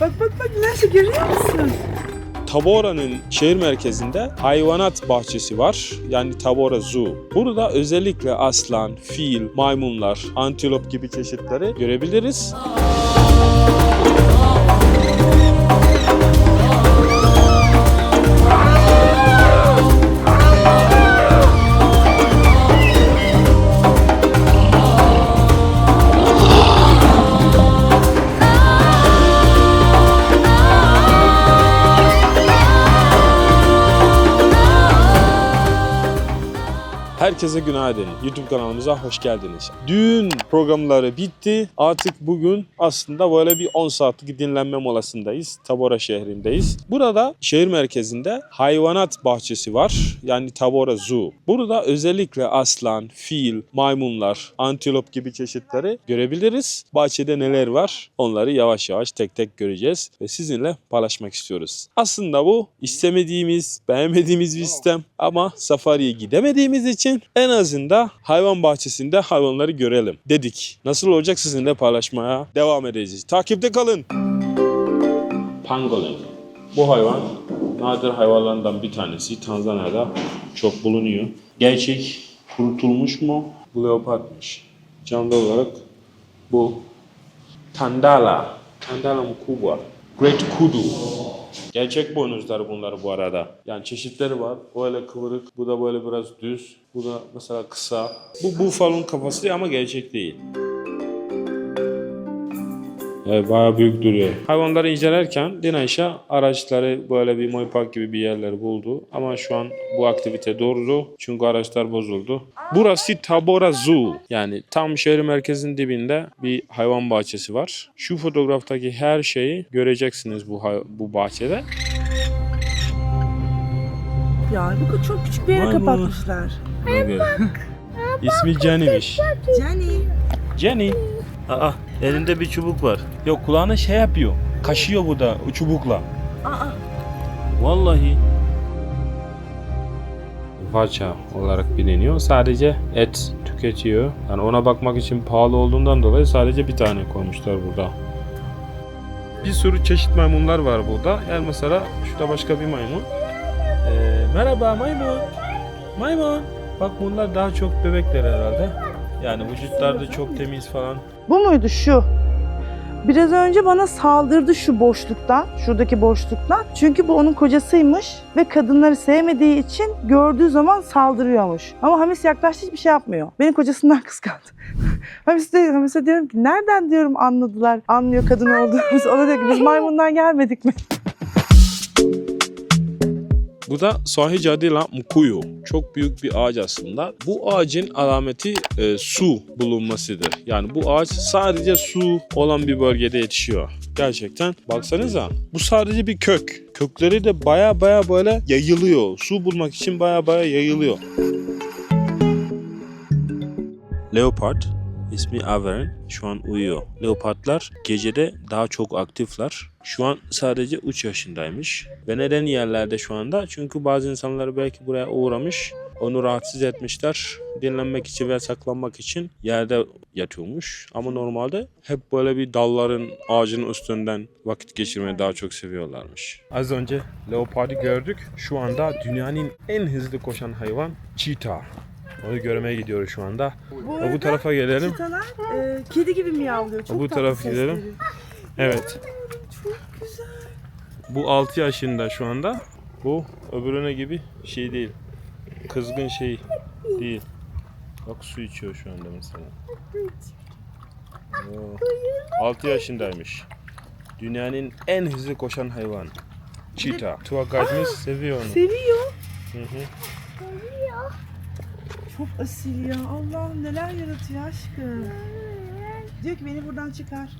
Bak bak bak nerede görüyor musun? Tabora'nın şehir merkezinde hayvanat bahçesi var. Yani Tabora Zoo. Burada özellikle aslan, fil, maymunlar, antilop gibi çeşitleri görebiliriz. Herkese günaydın. YouTube kanalımıza hoş geldiniz. Düğün programları bitti. Artık bugün aslında böyle bir 10 saatlik dinlenme molasındayız. Tabora şehrindeyiz. Burada şehir merkezinde hayvanat bahçesi var. Yani Tabora Zoo. Burada özellikle aslan, fil, maymunlar, antilop gibi çeşitleri görebiliriz. Bahçede neler var onları yavaş yavaş tek tek göreceğiz ve sizinle paylaşmak istiyoruz. Aslında bu istemediğimiz, beğenmediğimiz bir sistem ama safariye gidemediğimiz için en azından hayvan bahçesinde hayvanları görelim dedik. Nasıl olacak sizinle paylaşmaya devam edeceğiz. Takipte kalın. Pangolin. Bu hayvan nadir hayvanlardan bir tanesi. Tanzanya'da çok bulunuyor. Gerçek kurutulmuş mu? Bu. Canlı olarak bu Tandala. Tandala mkubwa. Great kudu. Gerçek boynuzlar bunlar bu arada. Yani çeşitleri var. O öyle kıvırık, bu da böyle biraz düz. Bu da mesela kısa. Bu bufalon kafası ama gerçek değil. Bayağı büyük duruyor. Hayvanları incelerken Dinayşa araçları böyle bir Moy Park gibi bir yerler buldu. Ama şu an bu aktivite durdu. Çünkü araçlar bozuldu. Burası Tabora Zoo. Yani tam şehir merkezinin dibinde bir hayvan bahçesi var. Şu fotoğraftaki her şeyi göreceksiniz bu bu bahçede. Ya bu çok küçük bir yere Maymun. kapatmışlar. İsmi Jenny'miş. Jenny. Jenny. Aa elinde bir çubuk var. Yok kulağına şey yapıyor. Kaşıyor bu da o çubukla. Aa. Vallahi. Parça olarak biliniyor. Sadece et tüketiyor. Yani ona bakmak için pahalı olduğundan dolayı sadece bir tane koymuşlar burada. Bir sürü çeşit maymunlar var burada. Yani mesela şurada başka bir maymun. Ee, merhaba maymun. Maymun. Bak bunlar daha çok bebekler herhalde. Yani vücutları da çok temiz falan. Bu muydu şu? Biraz önce bana saldırdı şu boşluktan, şuradaki boşluktan. Çünkü bu onun kocasıymış ve kadınları sevmediği için gördüğü zaman saldırıyormuş. Ama Hamis yaklaştı hiçbir şey yapmıyor. Beni kocasından kıskandı. Hamis de, Hamis'e diyorum ki nereden diyorum anladılar, anlıyor kadın olduğumuzu. O da diyor ki biz maymundan gelmedik mi? Bu da Sahi adıyla Mkuyu. Çok büyük bir ağaç aslında. Bu ağacın alameti e, su bulunmasıdır. Yani bu ağaç sadece su olan bir bölgede yetişiyor. Gerçekten baksanıza bu sadece bir kök. Kökleri de baya baya böyle yayılıyor. Su bulmak için baya baya yayılıyor. Leopard ismi Avern şu an uyuyor. Leopardlar gecede daha çok aktifler. Şu an sadece 3 yaşındaymış. Ve neden yerlerde şu anda? Çünkü bazı insanlar belki buraya uğramış. Onu rahatsız etmişler. Dinlenmek için ve saklanmak için yerde yatıyormuş. Ama normalde hep böyle bir dalların, ağacın üstünden vakit geçirmeyi daha çok seviyorlarmış. Az önce leopardı gördük. Şu anda dünyanın en hızlı koşan hayvan cheetah. Onu görmeye gidiyoruz şu anda. Bu, Bu tarafa gelelim. Çitalar e, kedi gibi miyavlıyor. Çok Bu tarafa gidelim. sesleri. Evet. Çok güzel. Bu 6 yaşında şu anda. Bu öbürüne gibi şey değil. Kızgın şey değil. Bak su içiyor şu anda mesela. Oo. 6 yaşındaymış. Dünyanın en hızlı koşan hayvan. Tour guide'imiz seviyor onu. Seviyor. Hı hı. Çok asil ya. Allah'ım neler yaratıyor aşkım. Diyor ki beni buradan çıkar.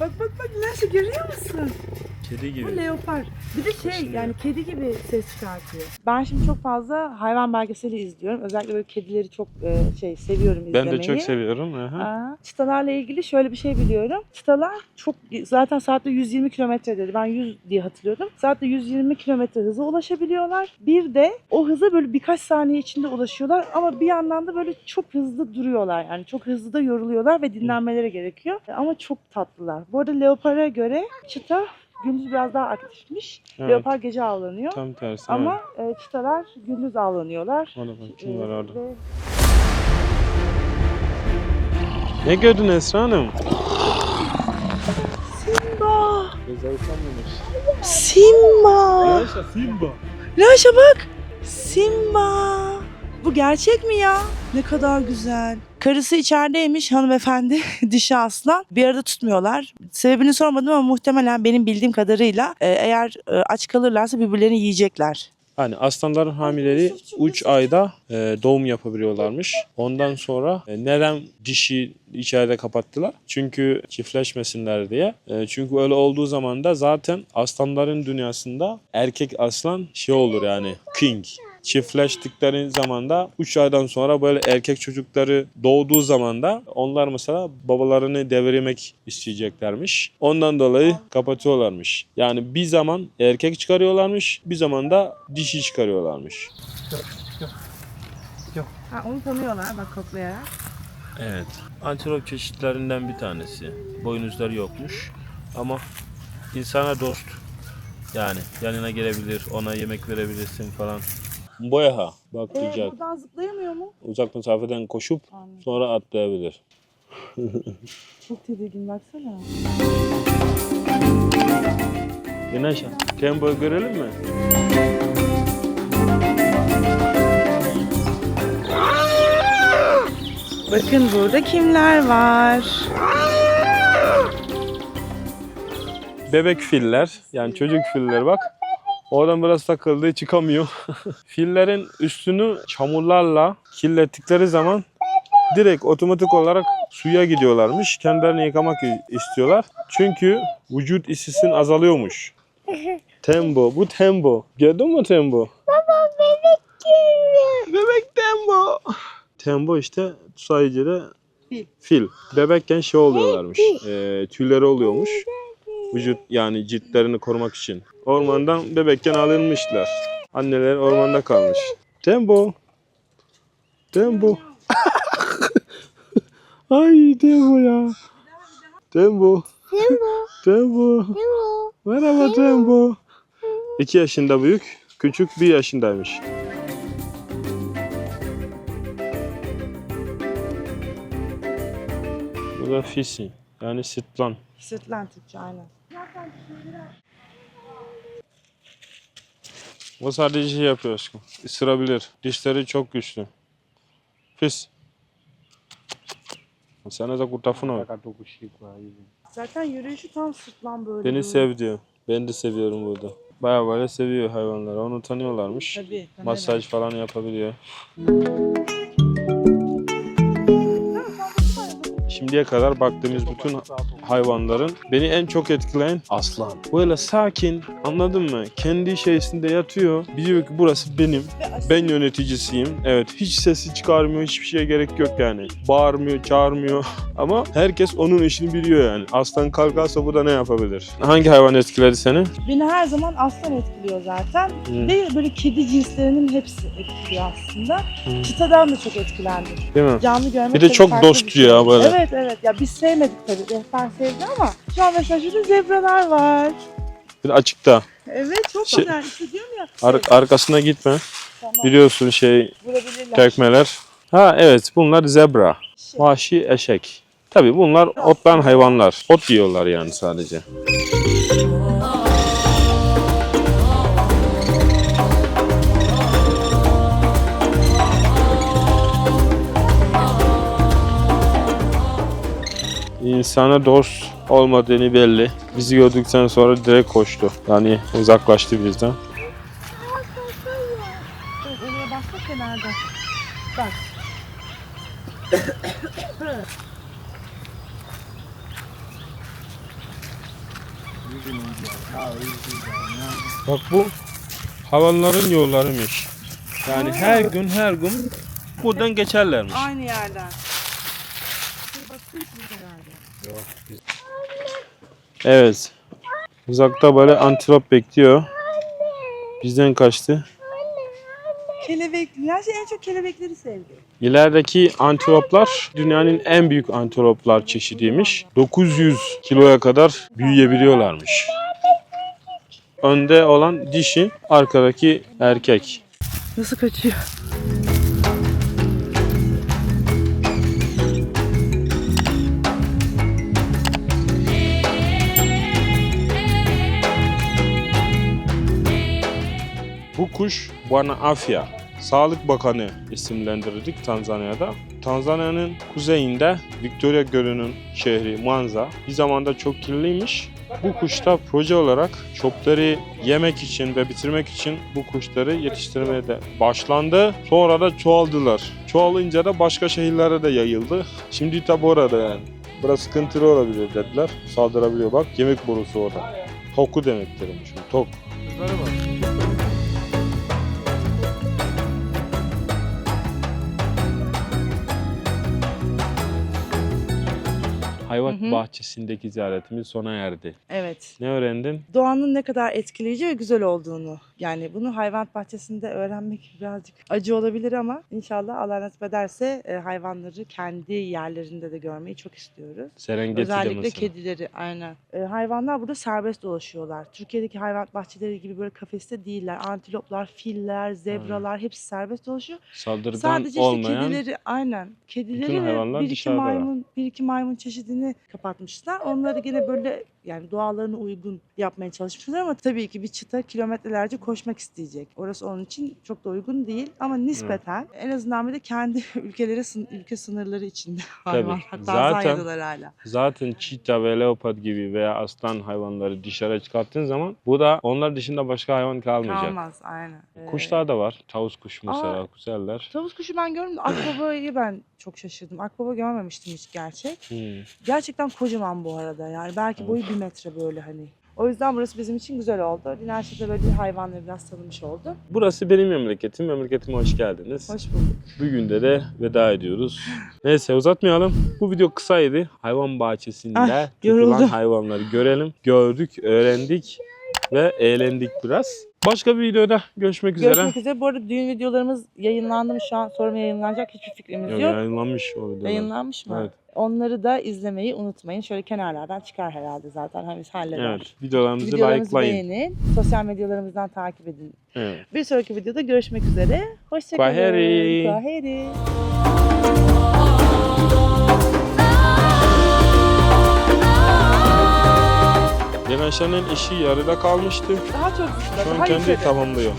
Bak bak bak nasıl görüyor musun? Kedi Bu gibi. leopar. Bir de şey Kaşınıyor. yani kedi gibi ses çıkartıyor. Ben şimdi çok fazla hayvan belgeseli izliyorum. Özellikle böyle kedileri çok e, şey seviyorum Ben izlemeyi. de çok seviyorum. Aha. Aa, çıtalarla ilgili şöyle bir şey biliyorum. Çıtalar çok zaten saatte 120 kilometre dedi. Ben 100 diye hatırlıyordum. Saatte 120 kilometre hıza ulaşabiliyorlar. Bir de o hıza böyle birkaç saniye içinde ulaşıyorlar ama bir yandan da böyle çok hızlı duruyorlar. Yani çok hızlı da yoruluyorlar ve dinlenmeleri gerekiyor. Ama çok tatlılar. Bu arada leopara göre çıta gündüz biraz daha aktifmiş. Evet. Leopar gece avlanıyor. Tam tersi. Ama e, çıtalar gündüz avlanıyorlar. evet. Ona bak kim E, var orada. ve Ne gördün Esra Hanım? Simba! Simba! Yaşa Simba. Raşa bak! Simba! Bu gerçek mi ya? Ne kadar güzel. Karısı içerideymiş hanımefendi dişi aslan. Bir arada tutmuyorlar. Sebebini sormadım ama muhtemelen benim bildiğim kadarıyla e, eğer e, aç kalırlarsa birbirlerini yiyecekler. Hani aslanların hamileleri 3 ayda e, doğum yapabiliyorlarmış. Ondan sonra e, neden dişi içeride kapattılar? Çünkü çiftleşmesinler diye. E, çünkü öyle olduğu zaman da zaten aslanların dünyasında erkek aslan şey olur yani king. Çiftleştikleri zaman da 3 aydan sonra böyle erkek çocukları doğduğu zaman da onlar mesela babalarını devirmek isteyeceklermiş. Ondan dolayı kapatıyorlarmış. Yani bir zaman erkek çıkarıyorlarmış, bir zaman da dişi çıkarıyorlarmış. Ha, onu tanıyorlar bak koklayarak. Evet. Antilop çeşitlerinden bir tanesi. Boynuzları yokmuş. Ama insana dost. Yani yanına gelebilir, ona yemek verebilirsin falan. Boyaha baklayacak. Ee, buradan zıplayamıyor mu? Uzak mesafeden koşup Anladım. sonra atlayabilir. Çok tedirgin baksana. Güneş, Tembo'yu görelim mi? Bakın burada kimler var? Bebek filler, yani çocuk filler bak. Oradan biraz takıldı, çıkamıyor. Fillerin üstünü çamurlarla kirlettikleri zaman direkt otomatik olarak suya gidiyorlarmış. Kendilerini yıkamak istiyorlar. Çünkü vücut ısısın azalıyormuş. Tembo, bu Tembo. Gördün mü Tembo? Baba bebek. Bebek Tembo. Tembo işte sayıcıda Fil. fil. Bebekken şey oluyorlarmış. E, tüyleri oluyormuş. Vücut yani ciltlerini korumak için. Ormandan bebekken alınmışlar. Anneler ormanda kalmış. Tembo. Tembo. Ay Tembo ya. Tembo. Tembo. Merhaba Tembo. İki yaşında büyük, küçük bir yaşındaymış. Bu da fisi. Yani sitlan. Sırtlan Türkçe aynen. O sadece şey yapıyor aşkım. Isırabilir. Dişleri çok güçlü. Fis. Sana da kurtafına. Zaten yürüyüşü tam sırtlan böyle. Beni sev diyor. Ben de seviyorum burada. Baya böyle seviyor hayvanları. Onu tanıyorlarmış. Tabii. Masaj falan yapabiliyor. Şimdiye kadar baktığımız bütün hayvanların beni en çok etkileyen aslan. Böyle sakin anladın mı? Kendi şeysinde yatıyor. Biliyor ki burası benim. Ben yöneticisiyim. Evet hiç sesi çıkarmıyor. Hiçbir şeye gerek yok yani. Bağırmıyor, çağırmıyor. Ama herkes onun işini biliyor yani. Aslan kalkarsa bu da ne yapabilir? Hangi hayvan etkiledi seni? Beni her zaman aslan etkiliyor zaten. Hı. Ve böyle kedi cinslerinin hepsi etkiliyor aslında. Hı. Çitadan da çok etkilendim. Değil mi? Canlı görmek Bir de çok dostçu bir şey. ya böyle. Evet evet. Ya biz sevmedik tabii. Rehber sevdi ama şu an mesela şurada zebralar var. Bir açıkta. Evet çok Şey- güzel. İşte diyorum ya. Ar- arkasına gitme. Tamam. Biliyorsun şey Vurabilirler. tekmeler. Ha evet bunlar zebra. Şey, Vahşi eşek. Tabii bunlar otlan hayvanlar. Ot yiyorlar yani sadece. İnsana dost olmadığını belli. Bizi gördükten sonra direkt koştu. Yani uzaklaştı bizden. Evet, oraya baksana kenarda. Bak. Bak bu hayvanların yollarıymış. Yani her gün her gün buradan geçerlermiş. Aynı yerden. Evet. Uzakta böyle antilop bekliyor. Bizden kaçtı. Kelebek. Her şey en çok kelebekleri sevdi. İlerideki antiloplar dünyanın en büyük antiloplar çeşidiymiş. 900 kiloya kadar büyüyebiliyorlarmış. Önde olan dişi, arkadaki erkek. Nasıl kaçıyor? Kuş Bwana Afya. Sağlık Bakanı isimlendirdik Tanzanya'da. Tanzanya'nın kuzeyinde Victoria Gölü'nün şehri Mwanza bir zamanda çok kirliymiş. Bu kuşta proje olarak çöpleri yemek için ve bitirmek için bu kuşları yetiştirmeye de başlandı. Sonra da çoğaldılar. Çoğalınca da başka şehirlere de yayıldı. Şimdi tabi orada yani. Burası sıkıntılı olabilir dediler. Saldırabiliyor bak yemek borusu orada. Toku demektirmiş. Tok. Hayvan Hı hı. bahçesindeki ziyaretimiz sona erdi. Evet. Ne öğrendin? Doğanın ne kadar etkileyici ve güzel olduğunu. Yani bunu hayvan bahçesinde öğrenmek birazcık acı olabilir ama inşallah Allah nasip ederse e, hayvanları kendi yerlerinde de görmeyi çok istiyoruz. Serengeti'de Özellikle mesela. kedileri aynen. E, hayvanlar burada serbest dolaşıyorlar. Türkiye'deki hayvan bahçeleri gibi böyle kafeste değiller. Antiloplar, filler, zebralar hepsi serbest dolaşıyor. Saldırgan Sadece işte olmayan kedileri aynen. Kedileri ve bir iki maymun bir iki maymun çeşidini kapatmışlar. Onları gene böyle yani doğalarına uygun yapmaya çalışmışlar ama tabii ki bir çıta kilometrelerce koşmak isteyecek. Orası onun için çok da uygun değil ama nispeten en azından bir de kendi ülkeleri ülke sınırları içinde hayvan. Hatta Zaten- hala. Zaten çita ve leopard gibi veya aslan hayvanları dışarı çıkarttığın zaman bu da onlar dışında başka hayvan kalmayacak. Kalmaz aynen. Ee, Kuşlar da var. Tavus kuşu mesela Aa. güzeller. Tavus kuşu ben gördüm. de Akbaba'yı ben çok şaşırdım. Akbaba görmemiştim hiç gerçek. Hmm. Gerçekten kocaman bu arada yani belki boyu bir metre böyle hani. O yüzden burası bizim için güzel oldu. Dinarşe'de böyle bir hayvanları biraz tanımış oldu. Burası benim memleketim. Memleketime hoş geldiniz. Hoş bulduk. Bugün de de veda ediyoruz. Neyse uzatmayalım. Bu video kısaydı. Hayvan bahçesinde Ay, tutulan hayvanları görelim. Gördük, öğrendik ve eğlendik biraz. Başka bir videoda görüşmek üzere. Görüşmek üzere. Bu arada düğün videolarımız yayınlandı mı şu an? Sonra yayınlanacak? Hiçbir fikrimiz Yok, yayınlanmış o videolar. Yayınlanmış mı? Evet. Onları da izlemeyi unutmayın. Şöyle kenarlardan çıkar herhalde zaten. Hani halleder. Evet, videolarımızı Videolarımızı likelayın. beğenin. Sosyal medyalarımızdan takip edin. Evet. Bir sonraki videoda görüşmek üzere. Hoşçakalın. Kwaheri. Kwaheri. Yanaşanın işi yarıda kalmıştı. Daha çok Şu an daha kendi yukarı. tamamlıyor.